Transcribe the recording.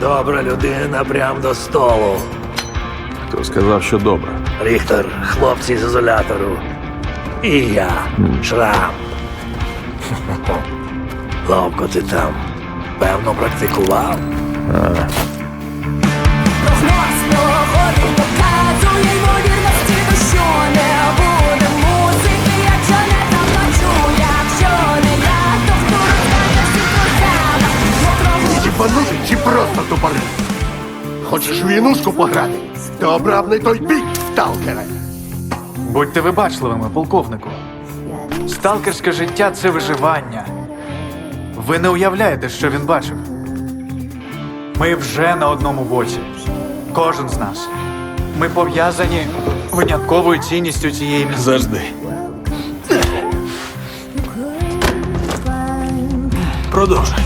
Добра людина прям до столу. Хто сказав, що добре? Ріхтер, хлопці з ізолятору. І я, Шрам. Ловко ти там. Певно, практикував. Прогноз мокрого чи просто тупорив? Хочеш війнушку пограти? Ти обрав не той бік, сталкере. Будьте вибачливими, полковнику. Сталкерське життя це виживання. Ви не уявляєте, що він бачив. Ми вже на одному боці. Кожен з нас. Ми пов'язані винятковою цінністю цієї місцини. Завжди. Продовжуй.